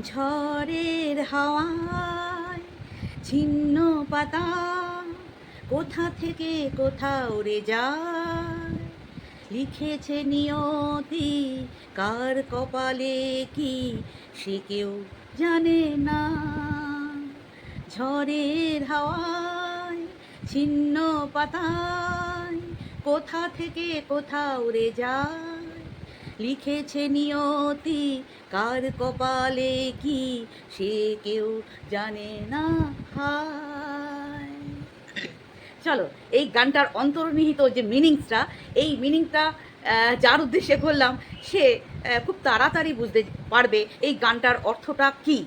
ঝড়ের হাওয়ায়, ছিন্ন পাতা কোথা থেকে কোথা উড়ে যায়। লিখেছে নিয়তি, কার কপালে কি, সে কেউ জানে না। ঝড়ের হাওয়ায়, ছিন্ন পাতায় কোথা থেকে কোথা উড়ে যায়। লিখেছে নিয়তি, কার কপালে কি, সে কেউ জানে না হায়। চলো, এই গানটার অন্তর্নিহিত যে মিনিংসটা, এই মিনিংটা যার উদ্দেশ্যে করলাম, সে খুব তাড়াতাড়ি বুঝতে পারবে এই গানটার অর্থটা কী।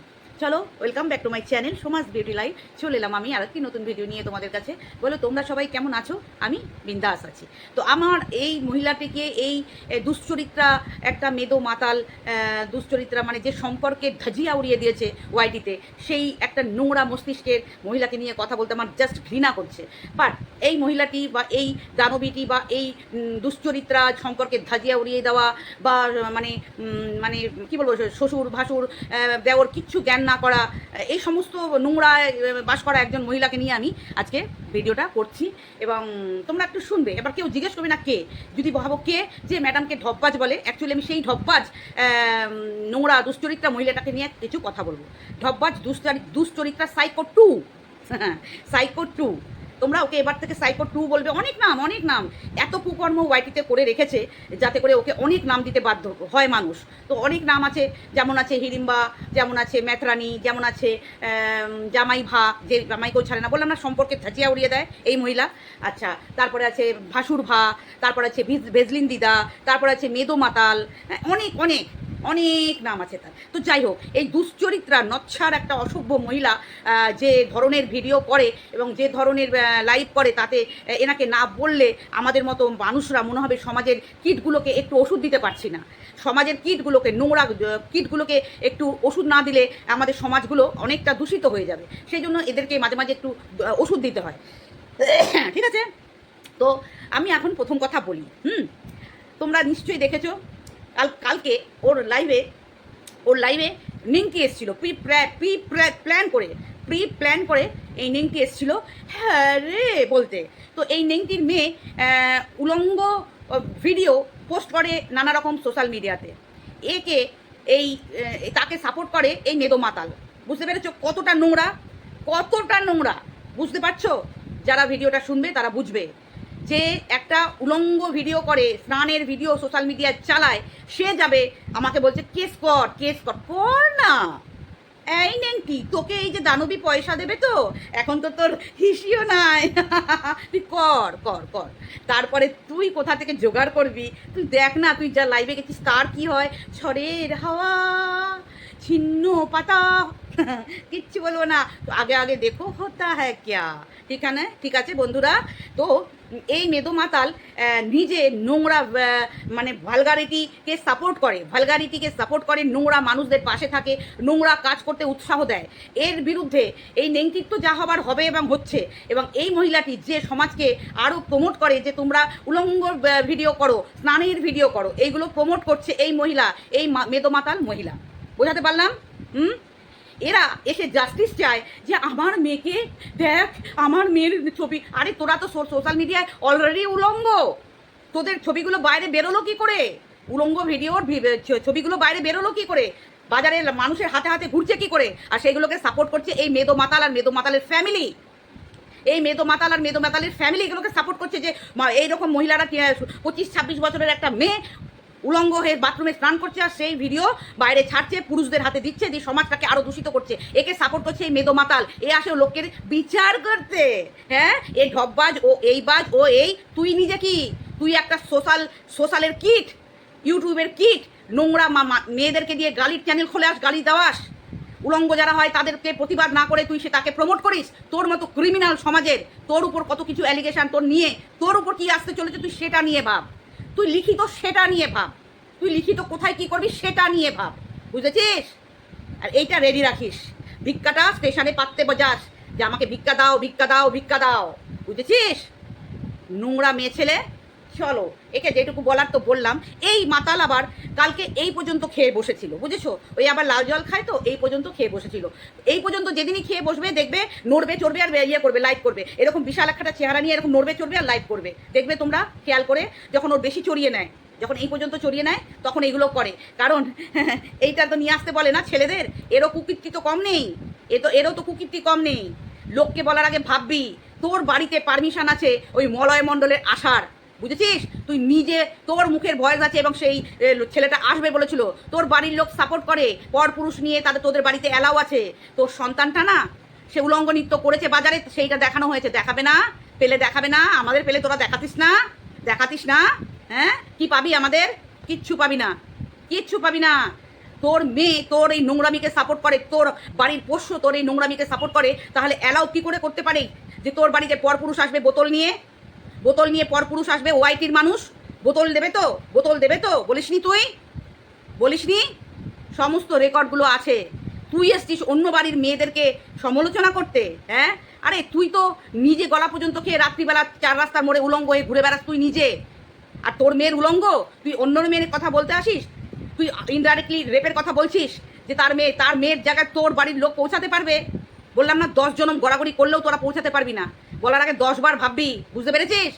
চলো welcome back to my channel সমাজ বিউটি লাইফ চলে এলাম আমি আর আরেকটি নতুন ভিডিও নিয়ে তোমাদের কাছে। বলো তোমরা সবাই কেমন আছো? আমি বিন্দাস আছি। তো আমার এই মহিলাটিকে এই দুশ্চরিত্রা একটা মেদো মাতাল দুশ্চরিত্রা মানে যে সম্পর্কে ধাজিয়া উড়িয়ে দিয়েছে ওয়াইটিতে সেই একটা নোংরা মস্তিষ্কের মহিলাকে নিয়ে কথা বলতে আমার জাস্ট ঘৃণা করছে। বাট এই মহিলাটি বা এই দানবীটি বা এই দুশ্চরিত্রা সম্পর্কে ধাজিয়া উড়িয়ে দেওয়া বা মানে মানে কি বলব শ্বশুর ভাসুর আহ, দেওর কিচ্ছু জ্ঞান না করা, এই সমস্ত নোংরা বাস করা একজন মহিলাকে নিয়ে আমি আজকে ভিডিওটা করছি। এবং তোমরা একটু শুনবে। এবার কেউ জিজ্ঞেস করবে না কে? যদি ভাবো কে? যে ম্যাডামকে ঢপবাজ বলে। অ্যাকচুয়ালি আমি সেই ঢপবাজ নোংরা, দুশ্চরিত্রা মহিলাটাকে নিয়ে কিছু কথা বলব। ঢপবাজ, দুশ্চরি, দুশ্চরিত্রা সাইকো টু সাইকো টু তোমরা ওকে এবার থেকে সাইকো টু বলবে। অনেক নাম অনেক নাম। এত কুকর্ম ওয়াইটিতে করে রেখেছে যাতে করে ওকে অনেক নাম দিতে বাধ্য হয় মানুষ। তো অনেক নাম আছে যেমন আছে হিড়িম্বা যেমন আছে মেথরানি যেমন আছে জামাই ভা যে জামাইকেও ছাড়ে না বললাম না সম্পর্কে ধাচিয়া উড়িয়ে দেয় এই মহিলা। আচ্ছা তারপরে আছে ভাসুর ভা তারপর আছে ভিজ- ভেজলিন দিদা তারপর আছে মেদো মাতাল হ্যাঁ, অনেক অনেক। অনেক নাম আছে তার। তো যাই হোক, এই দুশ্চরিত্রা, নচ্ছার একটা অসভ্য মহিলা যে ধরনের ভিডিও করে এবং যে ধরনের লাইভ করে তাতে এনাকে না বললে আমাদের মতো মানুষরা মনে হবে সমাজের কিটগুলোকে একটু ওষুধ দিতে পারছি না। সমাজের কিটগুলোকে, নোংরা কিটগুলোকে একটু ওষুধ না দিলে আমাদের সমাজগুলো অনেকটা দূষিত হয়ে যাবে। সেই জন্য এদেরকে মাঝে মাঝে একটু ওষুধ দিতে হয়। ঠিক আছে? তো আমি এখন প্রথম কথা বলি। হুম? তোমরা নিশ্চয়ই দেখেছ কাল, কালকে ওর লাইভে ওর লাইভে নিংটি এসেছিল। প্রি প্রি প্ল্যান করে প্রি প্ল্যান করে এই নেংটি এসেছিল। হ্যাঁ রে বলতে। তো এই নেংটির মেয়ে উলঙ্গ ভিডিও পোস্ট করে নানা রকম সোশ্যাল মিডিয়াতে একে এই তাকে সাপোর্ট করে এই মেদো মাতাল। বুঝতে পেরেছ কতটা নোংরা? কতটা নোংরা? বুঝতে পারছ? যারা ভিডিওটা শুনবে তারা বুঝবে। যে একটা উলঙ্গ ভিডিও করে, স্নানের ভিডিও সোশ্যাল মিডিয়ায় চালায়, সে যাবে, আমাকে বলছে, কেস কর কেস কর। কর না। এই নেংটি তোকে এই যে দানবী পয়সা দেবে তো, এখন তো তোর হিসিও নাই। তুই কর কর কর। তারপরে তুই কোথা থেকে জোগাড় করবি? তুই দেখ না, তুই যা লাইভে গেছিস, তার কি হয়? ঝড়ের হাওয়া, ছিন্ন পাতা কিচ্ছু বলব না। তো আগে আগে দেখো হতা হ্যাঁ ক্যা। ঠিক ঠিক আছে বন্ধুরা? তো এই মেদো মাতাল নিজে নোংরা মানে ভালগারিটিকে সাপোর্ট করে। ভালগারিটিকে সাপোর্ট করে, নোংরা মানুষদের পাশে থাকে, নোংরা কাজ করতে উৎসাহ দেয়। এর বিরুদ্ধে এই নেংটির যা হবার হবে এবং হচ্ছে, এবং এই মহিলাটি যে সমাজকে আরও প্রমোট করে যে তোমরা উলঙ্গ ভিডিও করো, স্নানের ভিডিও করো, এইগুলো প্রমোট করছে এই মহিলা, এই মেদো মাতাল মহিলা। বোঝাতে পারলাম? হুম? এরা এসে জাস্টিস চায় যে আমার মেয়েকে দেখ, আমার মেয়ের ছবি। আরে তোরা তো সোশ্যাল মিডিয়ায় অলরেডি উলঙ্গ। তোদের ছবিগুলো বাইরে বেরোলো কি করে? উলঙ্গ ভিডিওর ছবিগুলো বাইরে বেরোলো কি করে? বাজারে মানুষের হাতে হাতে ঘুরছে কি করে? আর সেইগুলোকে সাপোর্ট করছে এই মেদো মাতাল আর মেদো মাতালের ফ্যামিলি এই মেদো মাতাল আর মেদো মাতালের ফ্যামিলি এগুলোকে সাপোর্ট করছে যে এইরকম মহিলারা পঁচিশ, ছাব্বিশ বছরের একটা মেয়ে উলঙ্গ হয়ে বাথরুমে স্নান করছে আর সেই ভিডিও বাইরে ছাড়ছে, পুরুষদের হাতে দিচ্ছে, দিয়ে সমাজটাকে আরও দূষিত করছে। একে সাপোর্ট করছে এই মেদো মাতাল। এ আসে লোকের বিচার করতে। হ্যাঁ? এই ঢপবাজ, ও এই বাজ, ও এই। তুই নিজে কি? তুই একটা সোশ্যাল সোশ্যালের কিট, ইউটিউবের কিট। নোংরা মেয়েদেরকে দিয়ে গালির চ্যানেল খোলে আস, গালি দেওয়াস। উলঙ্গ যারা হয়, তাদেরকে প্রতিবাদ না করে তুই সে তাকে প্রমোট করিস। তোর মতো ক্রিমিনাল সমাজের, তোর উপর কত কিছু অ্যালিগেশন তোর নিয়ে, তোর উপর কি আসতে চলেছে তুই সেটা নিয়ে ভাব। তুই লিখিত সেটা নিয়ে ভাব। তুই লিখিত কোথায় কি করবি সেটা নিয়ে ভাব। বুঝেছিস? আর এইটা রেডি রাখিস। ভিক্ষাটা স্টেশনে পাততে বজাস। যে আমাকে ভিক্ষা দাও ভিক্ষা দাও ভিক্ষা দাও। বুঝেছিস? নোংরা মেয়ে ছেলে চলো, একে যেটুকু বলার তো বললাম। এই মাতাল আবার কালকে এই পর্যন্ত খেয়ে বসেছিল, বুঝেছ? ওই আবার লাল জল খায় তো, এই পর্যন্ত খেয়ে বসেছিল। এই পর্যন্ত যেদিনই খেয়ে বসবে, দেখবে নড়বে, চড়বে আর ইয়ে করবে লাইভ করবে। এরকম বিশাল একটা চেহারা নিয়ে এরকম নড়বে, চড়বে আর লাইভ করবে। দেখবে তোমরা, খেয়াল করে, যখন ওর বেশি চড়িয়ে নেয়, যখন এই পর্যন্ত চড়িয়ে নেয়, তখন এইগুলো করে। কারণ, এইটা তো নিয়ে আসতে বলে না ছেলেদের? এরও কুকীর্তি তো কম নেই। এ তো, এরও তো কুকীর্তি কম নেই। লোককে বলার আগে ভাববি, তোর বাড়িতে পারমিশন আছে ওই মলয় মণ্ডলের আসার। বুঝেছিস? তুই নিজে তোর মুখের ভয়েস আছে এবং সেই ছেলেটা আসবে বলেছিল। তোর বাড়ির লোক সাপোর্ট করে, পর পুরুষ নিয়ে তাদের, তোদের বাড়িতে অ্যালাও আছে। তোর সন্তানটা না, সে উলঙ্গ নৃত্য করেছে বাজারে, সেইটা দেখানো হয়েছে। দেখাবে না, পেলে দেখাবে না, আমাদের পেলে তোরা দেখাতিস না দেখাতিস না হ্যাঁ? কি পাবি আমাদের? কিচ্ছু পাবি না, কিচ্ছু পাবি না। তোর মেয়ে, তোর এই নোংরামিকে সাপোর্ট করে, তোর বাড়ির পোষ্য, তোর এই নোংরামিকে সাপোর্ট করে, তাহলে অ্যালাউ কি করে করতে পারে? যে তোর বাড়িতে পরপুরুষ আসবে বোতল নিয়ে বোতল নিয়ে পরপুরুষ আসবে ওয়াইটির মানুষ। বোতল দেবে তো? বোতল দেবে তো? বলিসনি তুই? বলিসনি? সমস্ত রেকর্ডগুলো আছে। তুই এসছিস অন্য বাড়ির মেয়েদেরকে সমালোচনা করতে হ্যাঁ? আরে তুই তো নিজে গলা পর্যন্ত খেয়ে রাত্রিবেলা চার রাস্তার মোড়ে উলঙ্গ হয়ে ঘুরে বেড়াস তুই নিজে। আর তোর মেয়ের উলঙ্গ? তুই অন্য মেয়ের কথা বলতে আসিস? তুই ইনডাইরেক্টলি রেপের কথা বলছিস যে তার মেয়ে তার মেয়ের জায়গায় তোর বাড়ির লোক পৌঁছাতে পারবে? বললাম না, দশ জনম গড়াগড়ি করলেও তোরা পৌঁছাতে পারবি না। বলার আগে দশ বার ভাববি, বুঝতে পেরেছিস?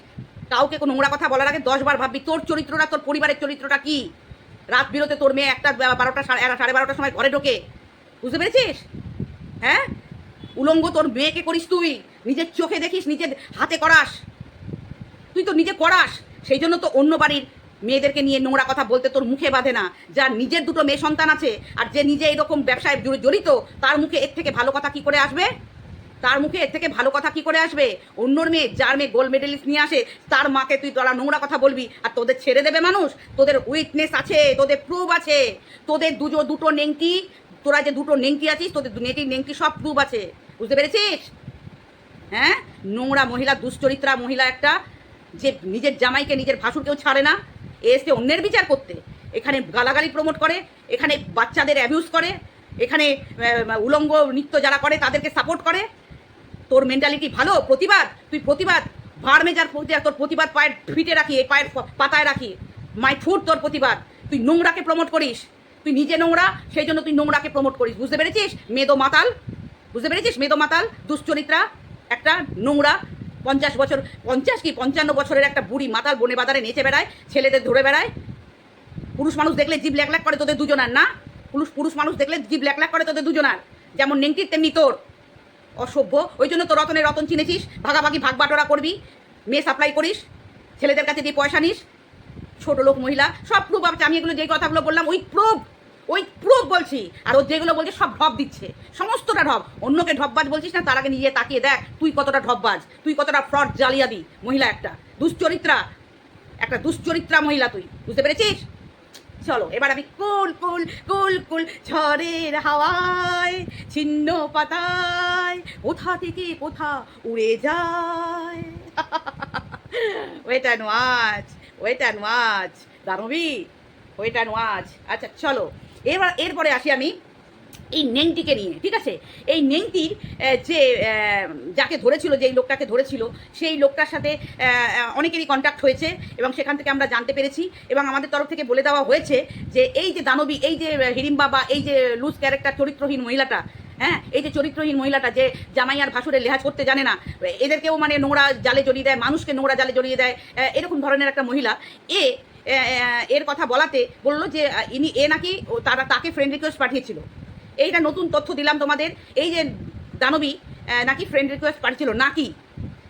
কাউকে কোনো নোংরা কথা বলার আগে দশ বার ভাববি, তোর চরিত্রটা, তোর পরিবারের চরিত্রটা কি? রাত বিরতে তোর মেয়ে একটা বারোটা সাড়ে সাড়ে বারোটার সময় ঘরে ঢোকে। বুঝতে পেরেছিস? হ্যাঁ? উলঙ্গ তোর মেয়েকে করিস তুই, নিজের চোখে দেখিস, নিজের হাতে করাস। তুই তো নিজে করাস, সেই জন্য তো অন্য বাড়ির মেয়েদেরকে নিয়ে নোংরা কথা বলতে তোর মুখে বাঁধে না। যার নিজের দুটো মেয়ে সন্তান আছে আর যে নিজে এরকম ব্যবসায় জড়িত, তার মুখে এর থেকে ভালো কথা কি করে আসবে? তার মুখে এর থেকে ভালো কথা কি করে আসবে? অন্যর মেয়ে, যার মেয়ে গোল্ড মেডেলিস্ট নিয়ে আসে, তার মাকে তুই তোরা নোংরা কথা বলবি আর তোদের ছেড়ে দেবে মানুষ? তোদের উইটনেস আছে, তোদের প্রুফ আছে। তোদের দুজো দুটো নেংটি, তোরা যে দুটো নেংটি আছিস, তোদের নেটি নেংটি সব প্রুফ আছে। বুঝতে পেরেছিস? হ্যাঁ? নোংরা মহিলা, দুশ্চরিত্রা মহিলা একটা, যে নিজের জামাইকে নিজের ভাসুরকেও ছাড়ে না। এ অন্যের বিচার করতে। এখানে গালাগালি প্রমোট করে, এখানে বাচ্চাদের অ্যাবিউজ করে, এখানে উলঙ্গ নৃত্য যারা করে তাদেরকে সাপোর্ট করে। তোর মেন্টালিটি ভালো? প্রতিবাদ? তুই প্রতিবাদ? মেজার প্রতি তোর প্রতিবাদ পায়ের ফিটে রাখি, এই পায়ের পাতায় রাখি। মাই ফুড তোর প্রতিবাদ। তুই নোংরাকে প্রমোট করিস। তুই নিজে নোংরা, সেই জন্য তুই নোংরাকে প্রমোট করিস। বুঝতে পেরেছিস? মেদো মাতাল। বুঝতে পেরেছিস? মেদো মাতাল, দুশ্চরিত্রা, একটা নোংরা পঞ্চাশ বছর, পঞ্চাশ কি পঞ্চান্ন বছরের একটা বুড়ি মাতাল বনে বাজারে নেচে বেড়ায়, ছেলেদের ধরে বেড়ায়। পুরুষ মানুষ দেখলে জীব ল্যাক করে তোদের দুজনার, না? পুরুষ পুরুষ মানুষ দেখলে জীব ল্যাক ল্যাক করে তোদের দুজনার। যেমন নেংটির তেমনি তোর। অসভ্য। ওই জন্য তো রতনের রতন চিনেছিস, ভাগাভাগি ভাগ বাটোরা করবি, মেয়ে সাপ্লাই করিস, ছেলেদের কাছে দিয়ে পয়সা নিস, ছোট লোক মহিলা, সব প্রুফ আছে আমি এগুলো যেই কথাগুলো বললাম, ওই প্রুফ ওই প্রুফ বলছি। আর ও যেগুলো বলছে সব ঢপ দিচ্ছে। সমস্তটা ঢপ। অন্যকে ঢপবাজ বলছিস না, তার আগে নিজে তাকিয়ে দেখ, তুই কতটা ঢপবাজ, তুই কতটা ফ্রড জালিয়াদি মহিলা একটা। দুশ্চরিত্রা একটা দুশ্চরিত্রা মহিলা তুই, বুঝতে পেরেছিস? চলো, এবার আমি কুল কুল কুল কুল ঝড়ের হাওয়ায়, ছিন্ন পাতায়, কোথা থেকে কোথা উড়ে যায়? Wait and watch wait and watch দানবী wait and watch আচ্ছা চলো। এবার, এরপরে আসি আমি এই নেংটিকে নিয়ে, ঠিক আছে? এই নেংটির যে যাকে ধরেছিল, যেই লোকটাকে ধরেছিল, সেই লোকটার সাথে অনেকেরই কন্ট্যাক্ট হয়েছে এবং সেখান থেকে আমরা জানতে পেরেছি এবং আমাদের তরফ থেকে বলে দেওয়া হয়েছে যে এই যে দানবী, এই যে হিড়িম্বা বা এই যে লুজ ক্যারেক্টার চরিত্রহীন মহিলাটা হ্যাঁ? এই যে চরিত্রহীন মহিলাটা যে জামাই আর ভাসুরের লেহাজ করতে জানে না, এদেরকেও মানে নোংরা জালে জড়িয়ে দেয়, মানুষকে নোংরা জালে জড়িয়ে দেয় এরকম ধরনের একটা মহিলা, এ এর কথা বলাতে বলল যে ইনি, এ নাকি তারা তাকে ফ্রেন্ড রিকোয়েস্ট পাঠিয়েছিল। এইটা নতুন তথ্য দিলাম তোমাদের। এই যে দানবী নাকি ফ্রেন্ড রিকোয়েস্ট পাঠিয়েছিল নাকি?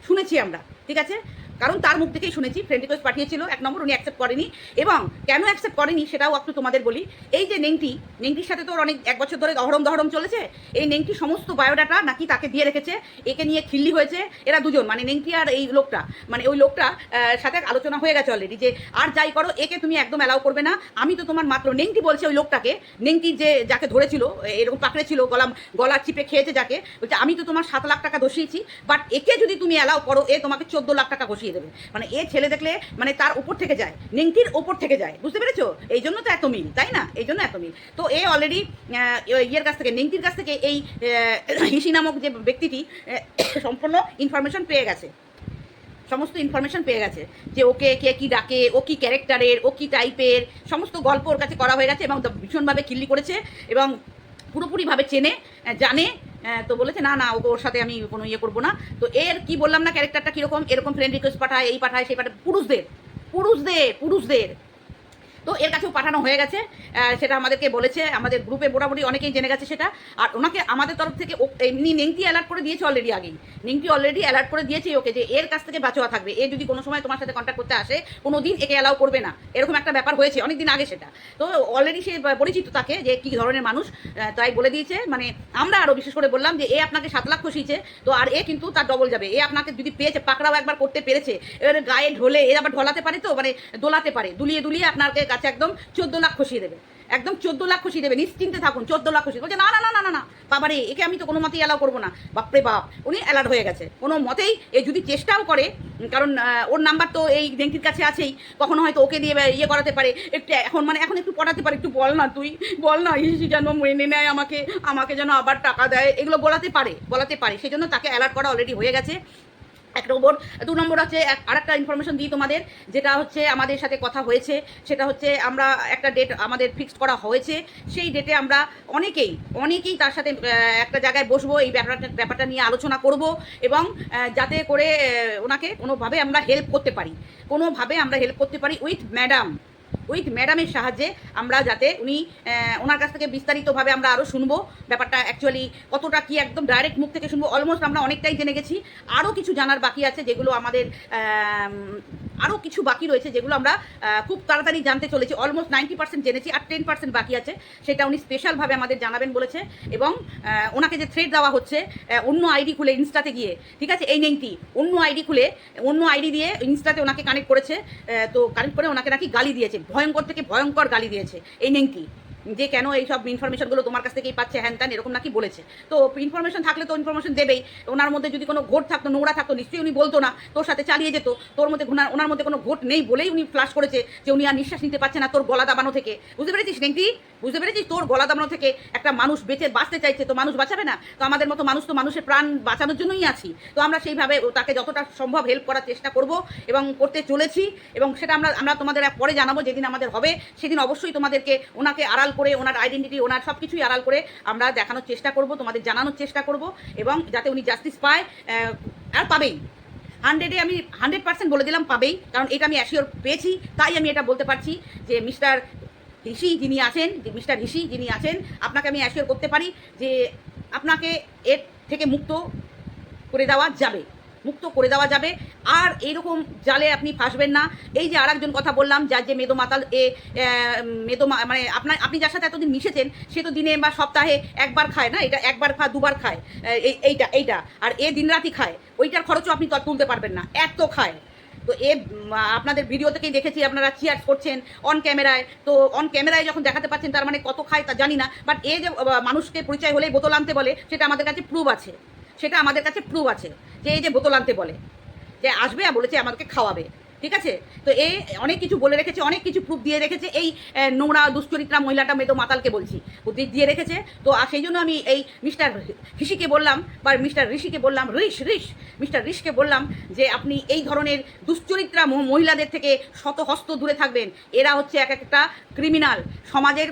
শুনেছি আমরা, ঠিক আছে? কারণ তার মুখ থেকেই শুনেছি ফ্রেন্ড রিকোয়েস্ট পাঠিয়েছিল, এক নম্বর উনি অ্যাকসেপ্ট করেনি। এবং কেন অ্যাকসেপ্ট করেনি সেটাও একটু তোমাদের বলি। এই যে নেংটি, নেংটির সাথে তো অনেক, এক বছর ধরে দহরম দহরম চলেছে, এই নেংটি সমস্ত বায়োডাটা নাকি তাকে দিয়ে রেখেছে, একে নিয়ে খিল্লি হয়েছে, এরা দুজন মানে নেংটি আর এই লোকটা মানে ওই লোকটা সাথে আলোচনা হয়ে গেছে অলরেডি যে, আর যাই করো, একে তুমি একদম অ্যালাউ করবে না, আমি তো তোমার মাত্র নেংটি বলছে ওই লোকটাকে, নেংটি যে, যাকে ধরেছিল এরকম পাকড়েছিল গলা গলা চিপে খেয়েছে যাকে, বলছে, আমি তো তোমার সাত লাখ টাকা দোষিয়েছি বাট একে যদি তুমি অ্যালাউ করো, এ তোমাকে চোদ্দ লাখ টাকা ঘষিয়ে দেবে। মানে এ ছেলে দেখলে মানে তার উপর থেকে যায়, নেংটির ওপর থেকে যায়, বুঝতে পেরেছ? এই জন্য তো এত মিল, তাই না? এই জন্য এত মিল। তো এ অলরেডি ইয়ের কাছ থেকে, নেংটির কাছ থেকে এই হিসি নামক যে ব্যক্তিটি সম্পূর্ণ ইনফরমেশন পেয়ে গেছে। সমস্ত ইনফরমেশন পেয়ে গেছে যে ওকে কে কি ডাকে, ও কি ক্যারেক্টারের, ও কি টাইপের, সমস্ত গল্প ওর কাছে করা হয়ে গেছে এবং ভীষণভাবে কিল্লি করেছে এবং পুরোপুরিভাবে চেনে, জানে তো বলেছে, না না, ওকে ওর সাথে আমি কোনো ইয়ে করব না। তো এর কি বললাম না ক্যারেক্টারটা কীরকম? এরকম ফ্রেন্ড রিকোয়েস্ট পাঠায়, এই পাঠায়, সেই পাঠায়, পুরুষদের পুরুষদের পুরুষদের। তো এর কাছেও পাঠানো হয়ে গেছে সেটা আমাদেরকে বলেছে, আমাদের গ্রুপে মোটামুটি অনেকেই জেনে গেছে সেটা। আর ওনাকে আমাদের তরফ থেকে এমনি নেংটি অ্যালার্ট করে দিয়েছে অলরেডি আগেই। নেংটি অলরেডি অ্যালার্ট করে দিয়েছে ওকে যে এর কাছ থেকে বাঁচোয়া থাকবে। এ যদি কোনো সময় তোমার সাথে কন্ট্যাক্ট করতে আসে কোনো দিন একে অ্যালাউ করবে না। এরকম একটা ব্যাপার হয়েছে অনেক দিন আগে সেটা। তো অলরেডি সে পরিচিত তাকে যে কী ধরনের মানুষ তাই বলে দিয়েছে। মানে আমরা আরও বিশেষ করে বললাম যে এ আপনাকে সাত লাখ খসিয়েছে, তো আর এ কিন্তু তার ডবল যাবে। এ আপনাকে যদি পেয়েছে, পাকড়াও একবার করতে পেরেছে এর গায়ে ঢোলে, এ আবার ঢোলাতে পারে তো? মানে দোলাতে পারে, দুলিয়ে দুলিয়ে আপনার কাছে একদম চোদ্দ লাখ খসিয়ে দেবে। একদম চোদ্দ লাখ খুশি দেবে, নিশ্চিন্তে থাকুন, চোদ্দ লাখ খুশি বলছে, না না না না না না বাবা রে একে আমি তো কোনো মতেই অ্যালাউ করব না। বাপরে বাপ, উনি অ্যালার্ট হয়ে গেছে। কোনো মতেই এ যদি চেষ্টাও করে, কারণ ওর নাম্বার তো এই ডেঙ্কির কাছে আছেই, কখনো হয়তো ওকে দিয়ে ইয়ে করাতে পারে। একটু এখন মানে এখন একটু পড়াতে পারে, একটু বল না তুই, বল না, ইসি, যেন মেনে নেয় আমাকে আমাকে যেন আবার টাকা দেয়। এগুলো বলাতে পারে বলাতে পারে। সেই জন্য তাকে অ্যালার্ট করা অলরেডি হয়ে গেছে। এক নম্বর, দু নম্বর এক, আরেকটা ইনফরমেশন দিই তোমাদের, যেটা হচ্ছে আমাদের সাথে কথা হয়েছে, সেটা হচ্ছে আমরা একটা ডেট আমাদের ফিক্সড করা হয়েছে, সেই ডেটে আমরা অনেকেই অনেকেই তার সাথে একটা জায়গায় বসবো, এই ব্যাপারটা ব্যাপারটা নিয়ে আলোচনা করব এবং যাতে করে ওনাকে কোনোভাবে আমরা হেল্প করতে পারি, কোনোভাবে আমরা হেল্প করতে পারি উইথ ম্যাডাম উইথ ম্যাডামের সাহায্যে আমরা যাতে উনি ওনার কাছ থেকে বিস্তারিতভাবে আমরা আরও শুনব। ব্যাপারটা অ্যাকচুয়ালি কতটা কি একদম ডাইরেক্ট মুখ থেকে শুনব অলমোস্ট আমরা অনেকটাই জেনে গেছি। আরও কিছু জানার বাকি আছে যেগুলো আমাদের আরও কিছু বাকি রয়েছে যেগুলো আমরা খুব তাড়াতাড়ি জানতে চলেছি। অলমোস্ট নাইনটি পার্সেন্ট জেনেছি আর টেন পার্সেন্ট বাকি আছে। সেটা উনি স্পেশালভাবে আমাদের জানাবেন বলেছে এবং ওনাকে যে থ্রেড দেওয়া হচ্ছে অন্য আইডি খুলে ইনস্টাতে গিয়ে, ঠিক আছে? এই নেংটি অন্য আইডি খুলে, অন্য আইডি দিয়ে ইনস্টাতে ওনাকে কানেক্ট করেছে তো কানেক্ট করে ওনাকে নাকি গালি দিয়েছে। ভয়ঙ্কর থেকে ভয়ঙ্কর গালি দিয়েছে। এই নেংটি যে কেন এই সব ইনফরমেশনগুলো তোমার কাছ থেকেই পাচ্ছে, হ্যান ত্যান, এরকম নাকি বলেছে। তো ইনফরমেশন থাকলে তো ইনফরমেশন দেবেই। ওনার মধ্যে যদি কোনো ঘোট থাকতো, নোংরা থাকতো, নিশ্চয়ই উনি বলতো না। তোর সাথে চালিয়ে যেত, তোর মধ্যে ওনার মধ্যে কোনো ঘোট নেই বলেই উনি ফ্লাশ করেছে যে উনি আর নিঃশ্বাস নিতে পারছে না তোর গলা দাবানো থেকে। বুঝতে পেরেছিস নেংটি বুঝতে পেরেছিস? তোর গলা দাবানো থেকে একটা মানুষ বেঁচে বাঁচতে চাইছে, তো মানুষ বাঁচাবে না? তো আমাদের মতো মানুষ তো মানুষের প্রাণ বাঁচানোর জন্যই আছি। তো আমরা সেইভাবে তাকে যতটা সম্ভব হেল্প করার চেষ্টা করব এবং করতে চলেছি এবং সেটা আমরা আমরা তোমাদের পরে জানাব যেদিন আমাদের হবে, সেদিন অবশ্যই তোমাদেরকে ওনাকে আড়াল করে, ওনার আইডেন্টিটি ওনার সব কিছুই আড়াল করে আমরা দেখানোর চেষ্টা করব, তোমাদের জানানোর চেষ্টা করব এবং যাতে উনি জাস্টিস পায় আর পাবেই। হান্ড্রেডে আমি হান্ড্রেড পার্সেন্ট বলে দিলাম পাবেই, কারণ এটা আমি অ্যাসিওর পেয়েছি, তাই আমি এটা বলতে পারছি যে মিস্টার ঋষি যিনি আছেন মিস্টার ঋষি যিনি আছেন, আপনাকে আমি অ্যাসিওর করতে পারি যে আপনাকে এর থেকে মুক্ত করে দেওয়া যাবে। মুক্ত করে দেওয়া যাবে। আর এইরকম জালে আপনি ফাঁসবেন না। এই যে আরেকজন কথা বললাম, যার যে মেদো মাতাল, এ মেদো মানে আপনার আপনি যার সাথে এতদিন মিশেছেন, সে তো দিনে বা সপ্তাহে একবার খায় না? এটা একবার খায়, দুবার খায়। এই এইটা এইটা। আর এ দিনরাতি খায়। ওইটার খরচও আপনি তুলতে পারবেন না। এত খায়। তো এ আপনাদের ভিডিও থেকেই দেখেছি, আপনারা চিয়ার্স করছেন অন ক্যামেরায় তো অন ক্যামেরায় যখন দেখাতে পাচ্ছেন, তার মানে কত খায় তা জানি না। বাট এ যে মানুষকে পরিচয় হলেই বোতল আনতে বলে, সেটা আমাদের কাছে প্রুভ আছে। সেটা আমাদের কাছে প্রুভ আছে। যে এই যে বোতল আনতে বলে, যে আসবে আর বলেছে আমাদেরকে খাওয়াবে, ঠিক আছে? তো এ অনেক কিছু বলে রেখেছে, অনেক কিছু প্রুফ দিয়ে রেখেছে। এই নোংরা, দুশ্চরিত্রা মহিলাটা মেয়েতো মাতালকে বলছি ও দিয়ে- রেখেছে। তো আর সেই জন্য আমি এই মিস্টার ঋষিকে বললাম, বা মিস্টার ঋষিকে বললাম, ঋষ ঋষ মিস্টার ঋষকে বললাম যে আপনি এই ধরনের দুশ্চরিত্রা মহিলাদের থেকে শত হস্ত দূরে থাকবেন। এরা হচ্ছে এক একটা ক্রিমিনাল সমাজের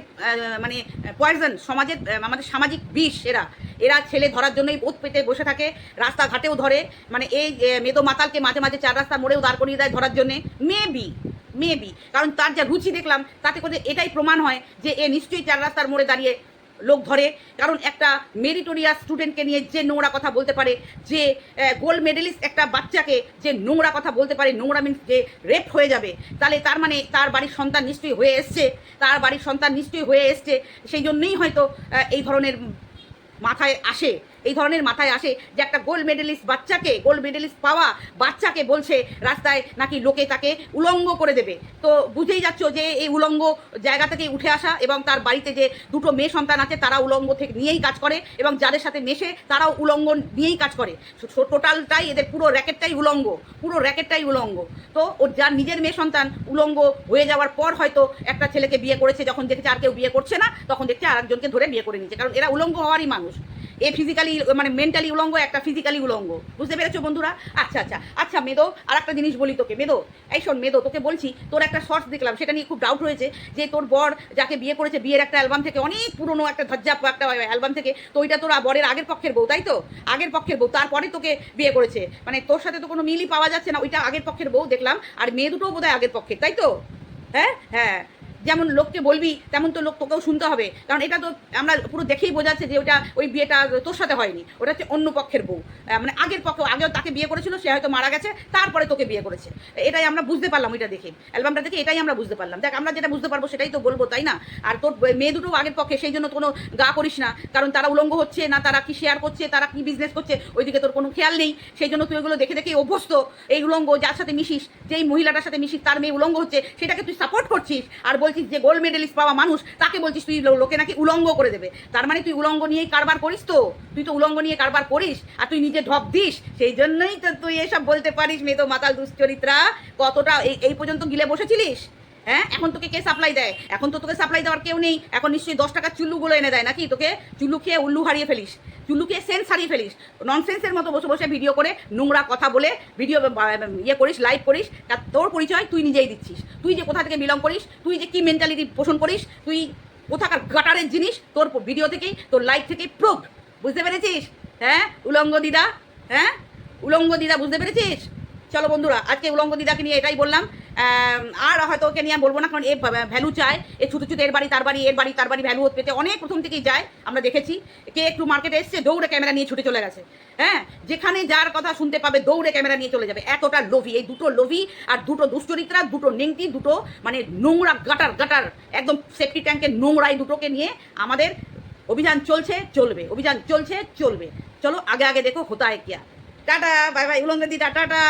মানে পয়জন সমাজের আমাদের সামাজিক বিষ এরা। এরা ছেলে ধরার জন্যই ওত পেতে বসে থাকে, রাস্তাঘাটেও ধরে। মানে এই মেদো মাতালকে মাঝে মাঝে চার রাস্তা মোড়েও দাঁড় করিয়ে দেয় ধরার জন্যে। মেবি মেবি কারণ তার যা রুচি দেখলাম, তাতে করে এটাই প্রমাণ হয় যে এ নিশ্চয়ই চার রাস্তার মোড়ে দাঁড়িয়ে লোক ধরে। কারণ একটা মেরিটোরিয়াস স্টুডেন্টকে নিয়ে যে নোংরা কথা বলতে পারে, যে গোল্ড মেডেলিস্ট একটা বাচ্চাকে যে নোংরা কথা বলতে পারে, নোংরা মিন্স যে রেপ হয়ে যাবে। তাহলে তার মানে তার বাড়ির সন্তান নিশ্চয়ই হয়ে এসছে, তার বাড়ির সন্তান নিশ্চয়ই হয়ে এসছে। সেই জন্যই হয়তো এই ধরনের মাথায় আসে। এই ধরনের মাথায় আসে যে একটা গোল্ড মেডেলিস্ট বাচ্চাকে, গোল্ড মেডেলিস্ট পাওয়া বাচ্চাকে বলছে রাস্তায় নাকি লোকে তাকে উলঙ্গ করে দেবে। তো বুঝেই যাচ্ছ যে এই উলঙ্গ জায়গা থেকে উঠে আসা এবং তার বাড়িতে যে দুটো মেয়ে সন্তান আছে তারা উলঙ্গ থেকে নিয়েই কাজ করে এবং যাদের সাথে মেশে তারাও উলঙ্গ নিয়েই কাজ করে। টোটালটাই এদের পুরো র্যাকেটটাই উলঙ্গ, পুরো র্যাকেটটাই উলঙ্গ। তো ওর যার নিজের মেয়ে সন্তান উলঙ্গ হয়ে যাওয়ার পর হয়তো একটা ছেলেকে বিয়ে করেছে, যখন দেখেছে আর কেউ বিয়ে করছে না, তখন দেখছে আর একজনকে ধরে বিয়ে করে নিচ্ছে কারণ এরা উলঙ্গ হওয়ারই মানুষ। এ ফিজিক্যালি মানে মেন্টালি উলঙ্গ, একটা ফিজিক্যালি উলঙ্গ। বুঝতে পেরেছ বন্ধুরা? আচ্ছা আচ্ছা আচ্ছা মেদো আর একটা জিনিস বলি তোকে, মেদো। এই শোন, মেদো, তোকে বলছি, তোর একটা শর্টস দেখলাম, সেটা নিয়ে খুব ডাউট হয়েছে যে তোর বর যাকে বিয়ে করেছে, বিয়ের একটা অ্যালবাম থেকে, অনেক পুরনো একটা ধজ্জাপ একটা অ্যালবাম থেকে, তো ওইটা তোর বরের আগের পক্ষের বউ, তাই তো? আগের পক্ষের বউ, তারপরে তোকে বিয়ে করেছে। মানে তোর সাথে তো কোনো মিলই পাওয়া যাচ্ছে না, ওইটা আগের পক্ষের বউ দেখলাম, আর মেয়ে দুটোও বোধহয় আগের পক্ষের, তাই তো? হ্যাঁ হ্যাঁ। যেমন লোককে বলবি, তেমন তো লোক তোকেও শুনতে হবে। কারণ এটা তো আমরা পুরো দেখেই বোঝাচ্ছে যে ওটা ওই বিয়েটা তোর সাথে হয়নি। ওটা হচ্ছে অন্য পক্ষের বউ। মানে আগের পক্ষ, আগেও তাকে বিয়ে করেছিল, সে হয়তো মারা গেছে, তারপরে তোকে বিয়ে করেছে। এটাই আমরা বুঝতে পারলাম এটা দেখে। অ্যালবামটা দেখে এটাই আমরা বুঝতে পারলাম। দেখ, আমরা যেটা বুঝতে পারব সেটাই তো বলব, তাই না? আর তোর মেয়ে দুটো আগের পক্ষে, সেই জন্য কোনো গা করিস না। কারণ তারা উলঙ্গ হচ্ছে, না তারা কি শেয়ার করছে, তারা কি বিজনেস করছে, ওইদিকে তোর কোনো খেয়াল নেই। সেই জন্য তুই ওগুলো দেখে দেখে অভ্যস্ত। এই উলঙ্গ যার সাথে মিশিস, যেই মহিলাটার সাথে মিশিস, তার মেয়ে উলঙ্গ হচ্ছে, সেটাকে তুই সাপোর্ট করছিস। আর বলছিস যে গোল্ড মেডেলিস্ট পাওয়া মানুষ, তাকে বলছিস তুই লোকে নাকি উলঙ্গ করে দেবে। তার মানে তুই উলঙ্গ নিয়েই কারবার করিস তো? তুই তো উলঙ্গ নিয়ে কারবার করিস, আর তুই নিজে ঢপ দিস, সেই জন্যই তো তুই এসব বলতে পারিস মেয়ে তো মাতাল দুশ্চরিত্রা। কতটা এই পর্যন্ত গিলে বসেছিলিস? হ্যাঁ? এখন তোকে কে সাপ্লাই দেয়? এখন তো তোকে সাপ্লাই দেওয়ার কেউ নেই। এখন নিশ্চয়ই দশ টাকার চুল্লুগুলো এনে দেয় নাকি? তোকে চুল্লু খেয়ে উল্লু হারিয়ে ফেলিস। চুল্লু খেয়ে সেন্স হারিয়ে ফেলিস। ননসেন্সের মতো বসে বসে ভিডিও করে নোংরা কথা বলে ভিডিও ইয়ে করিস লাইভ করিস। তা তোর পরিচয় তুই নিজেই দিচ্ছিস। তুই যে কোথা থেকে বিলং করিস, তুই যে কি মেন্টালিটি পোষণ করিস, তুই কোথাকার গাটারের জিনিস, তোর ভিডিও থেকেই, তোর লাইভ থেকেই প্রুফ বুঝতে পেরেছিস? হ্যাঁ? উলঙ্গ দিদা হ্যাঁ? উলঙ্গ দিদা, বুঝতে পেরেছিস? চলো বন্ধুরা, আজকে উলঙ্গ দিদাকে নিয়ে এটাই বললাম। আর হয়তো ওকে নিয়ে বলব না, কারণ এ ভ্যালু চায়। এ ছোটো ছোটো এর বাড়ি, তার বাড়ি, এর বাড়ি, তার বাড়ি ভ্যালু পেতে অনেক প্রথম থেকেই যায়, আমরা দেখেছি। কে একটু মার্কেটে এসছে, দৌড়ে ক্যামেরা নিয়ে ছুটে চলে গেছে। হ্যাঁ যেখানে যার কথা শুনতে পাবে, দৌড়ে ক্যামেরা নিয়ে চলে যাবে। এতটা লোভি, এই দুটো লোভি আর দুটো দুশ্চরিত্রা, দুটো নেংটি, দুটো মানে নোংরা গাটার গাটার, একদম সেফটি ট্যাঙ্কের নোংরাই দুটোকে নিয়ে আমাদের অভিযান চলছে, চলবে। অভিযান চলছে, চলবে। চলো, আগে আগে দেখো হোতায় কিয়া। টাটা, বাই বাই উলঙ্গদি টাটা।